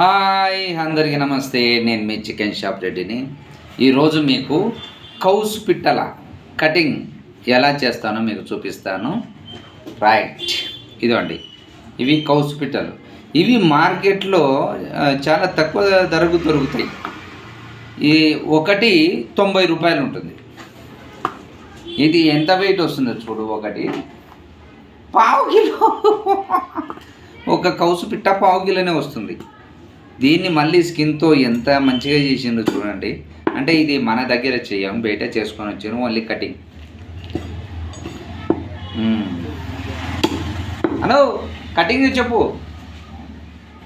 Hi అందరికీ నమస్తే. నేను మీ చికెన్ షాప్ రెడ్డిని. ఈరోజు మీకు కౌస్ పిట్టల కటింగ్ ఎలా చేస్తానో మీకు చూపిస్తాను. రైట్. ఇదండి ఇవి కౌస్ పిట్టలు. ఇవి మార్కెట్లో చాలా తక్కువ ధరకు దొరుకుతాయి. ఈ ఒకటి తొంభై రూపాయలు ఉంటుంది. ఇది ఎంత వెయిట్ వస్తుందో చూడు ఒకటి. పావు కిలో. ఒక కౌసు పిట్ట పావు కిలోనే వస్తుంది. దీన్ని మళ్ళీ స్కిన్తో ఎంత మంచిగా చేసిందో చూడండి. అంటే ఇది మన దగ్గర చెయ్యం బయట చేసుకొని వచ్చాను ఓన్లీ కటింగ్ హలో కటింగ్ చెప్పు.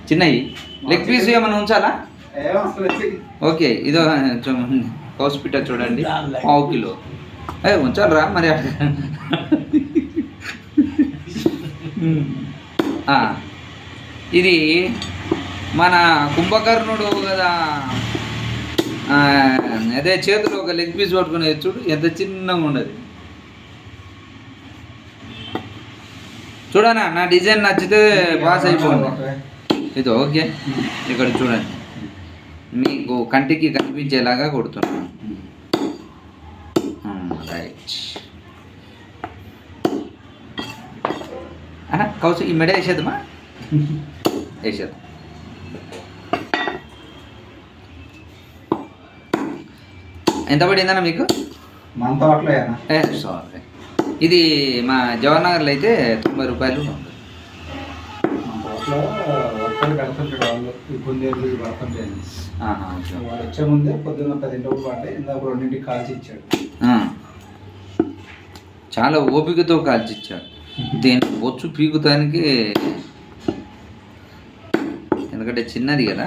చిన్నవి లెగ్ పీస్ ఏమైనా ఉంచాలా? ఓకే ఇదో హాస్పిటల్ చూడండి. పావు కిలో. ఏ ఉంచాలరా మరి ఇది మన కుంభకర్ణుడు కదా. అదే చేతిలో ఒక లెగ్ పీస్ పట్టుకునేది చూడు ఎంత చిన్నగా ఉండదు చూడనా నా డిజైన్ నచ్చితే పాస్ అయిపోండి. ఇది ఓకే ఇక్కడ చూడండి. మీకు కంటికి కనిపించేలాగా కొడుతున్నాను రైట్ కౌసు ఈ మెడ వేసేద్దామా? వేసేద్దాం. ఎంత పడిందన్న మీకు? మన తోటలో సారీ ఇది మా జవహర్ అయితే తొంభై రూపాయలు వచ్చే ముందే పొద్దున్న ఇందాక రెండింటికి కాల్చి ఇచ్చాడు. చాలా ఓపికతో కాల్చిచ్చాడు దీని బొచ్చు పీకుతానికి ఎందుకంటే చిన్నది కదా.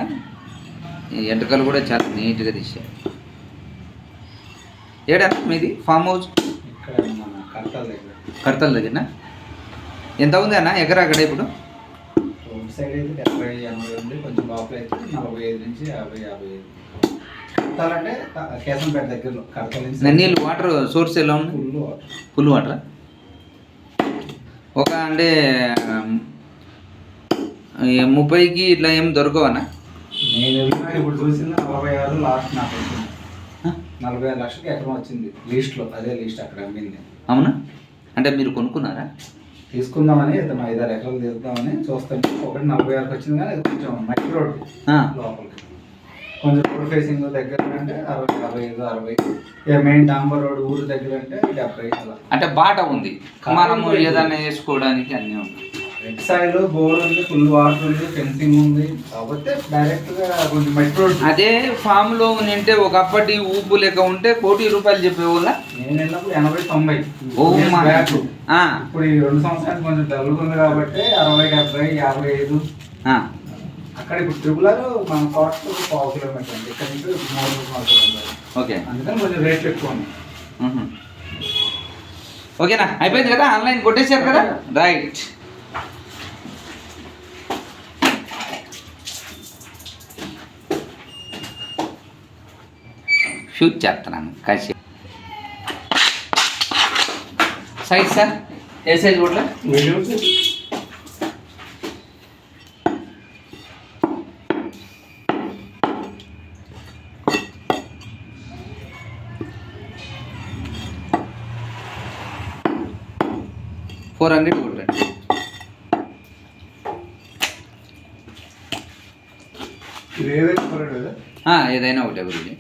ఎంటకలు కూడా చాలా నీట్గా తీశాడు. ఏడా? మీది? Farm house? ఇక్కడ మన కడతల దగ్గర. ఎంత ఉంది అన్న ఎకరా అక్కడ ఇప్పుడు? సైడ్ అయితే డెబ్బై ఎనభై ఉంది కొంచెం లోపల అయితే నలభై ఐదు నుంచి యాభై యాభై ఐదు. కడతాలంటే కేసంపేట దగ్గరలో కడతల నుంచి నీళ్ళు వాటర్ సోర్స్ ఎలా ఉంది? Full water. Full water? ఒక అంటే ముప్పైకి ఇట్లా ఏం దొరకవనా నేను ఇప్పుడు చూసింది నలభై ఆరు లాస్ట్ నాకు నలభై ఆరు లక్షలకి ఎకరం వచ్చింది లీస్ట్లో అదే లీస్ట్ అక్కడ అమ్మింది. అవునా? అంటే మీరు కొనుక్కున్నారా? తీసుకుందామని ఇతను ఐదారు ఎకరాలు తీద్దామని చూస్తుంటే ఒకటి నలభై ఆరుకి వచ్చింది కానీ కొంచెం మట్టి రోడ్ లోపలికి కొంచెం రోడ్ ఫేసింగ్ దగ్గర అంటే అరవై అరవై ఐదు అరవై. ఇక మెయిన్ డాంబర్ రోడ్ ఊరు దగ్గర అంటే డెబ్బై అలా. అంటే బాట ఉంది. మనము ఏదైనా వేసుకోవడానికి అన్నీ ఉన్నాయి. రెడ్ సాయిల్ బోర్ ఉంది ఫుల్ వాటర్ ఉంది ఫెన్సింగ్ ఉంది. కాకపోతే డైరెక్ట్గా కొంచెం మట్టి రోడ్ అదే ఫామ్లో ఉంటే ఒకప్పటి ఊపు లెక్క ఉంటే కోటి రూపాయలు చెప్పేవాళ్ళ? నేను వెళ్ళినప్పుడు ఎనభై తొంభై. ఆ, ఇప్పుడు ఈ రెండు సంవత్సరాలు కొంచెం ఉంది కాబట్టి అరవై డెబ్బై యాభై ఐదు. అక్కడ ఇప్పుడు ట్రిపులర్ మన కాస్ట్ పావు కిలోమీటర్ అండి. ఇక్కడ నుంచి మూడు నాలుగు. ఓకే. అందుకని కొంచెం రేట్లు ఎక్కువ మ్హూ. ఓకేనా? అయిపోయింది కదా? ఆన్లైన్ కొట్టేశారు కదా? రైట్ షూట్ చేస్తున్నాను. కాసి సైజ్ సార్ ఏ సైజ్ కూడా ఫోర్ హండ్రెడ్ కొట్టండి ఏదైనా ఒకటే గురించి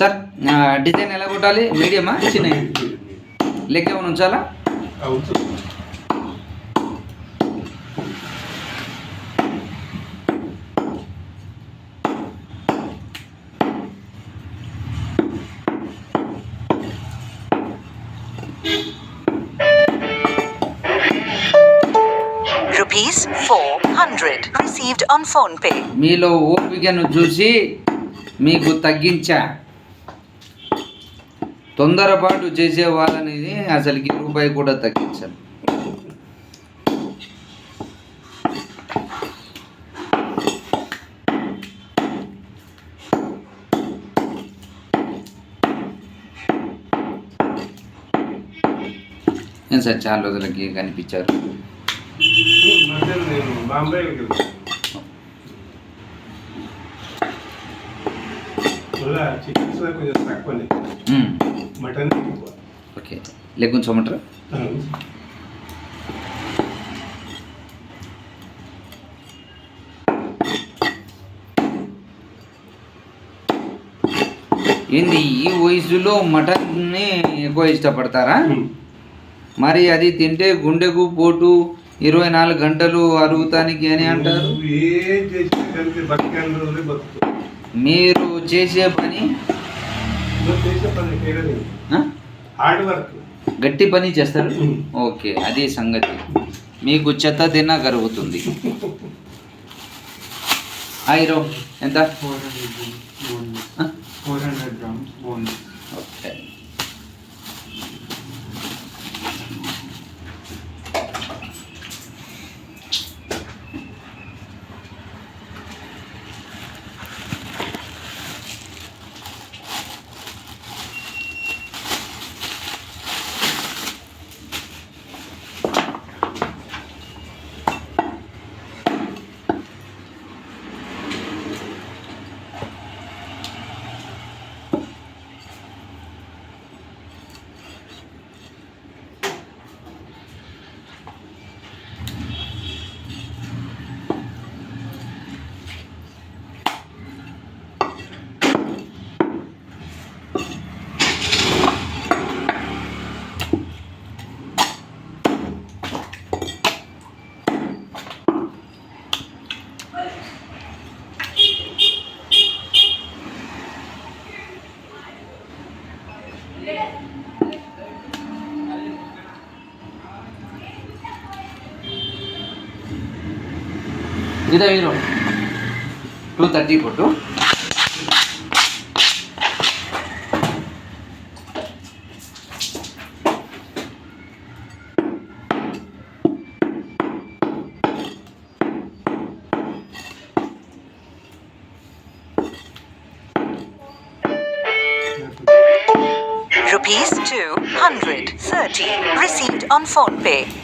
సార్ డిజైన్ ఎలా కొట్టాలి? మీడియమా? చిన్న లెక్క ఏమైనా ఉంచాలా Rupees 400 received on phone pay. మీలో ఓపికను చూసి మీకు తగ్గించా? తొందరపాటు చేసే వాళ్ళని అసలుకి రూపాయి కూడా తగ్గించాలి ఏం సార్ సార్ చాలా రోజులకి కనిపించారు? చికెన్స్ కొంచెం మ్మ్. మటన్ ఎక్కువ. ఓకే. లెగ్ ఉంచమంటారా ఏంది ఈ వయసులో మటన్ని ఎక్కువ ఇష్టపడతారా? మరి అది తింటే గుండెకు పోటు ఇరవై నాలుగు గంటలు అరుగుతానికి అని అంటారు? మీరు చేసే పని? Hard work. గట్టి పని చేస్తారు. ఓకే అది సంగతి. మీకు చెత్త తిన్నా కరుగుతుంది. ఆ హీరో ఎంత? ಇದೇನು ಟೂ ತರ್ಟಿ ಕೊಟ್ಟು Rupees 230 received on phone pay.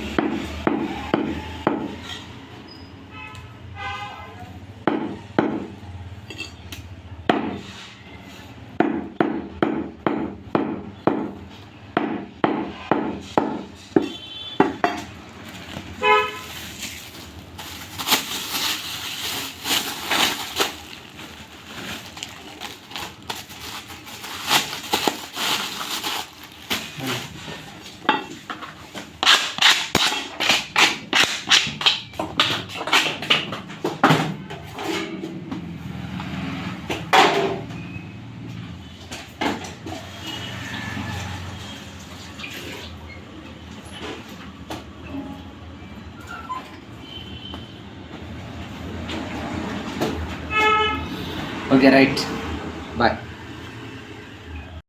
Right bye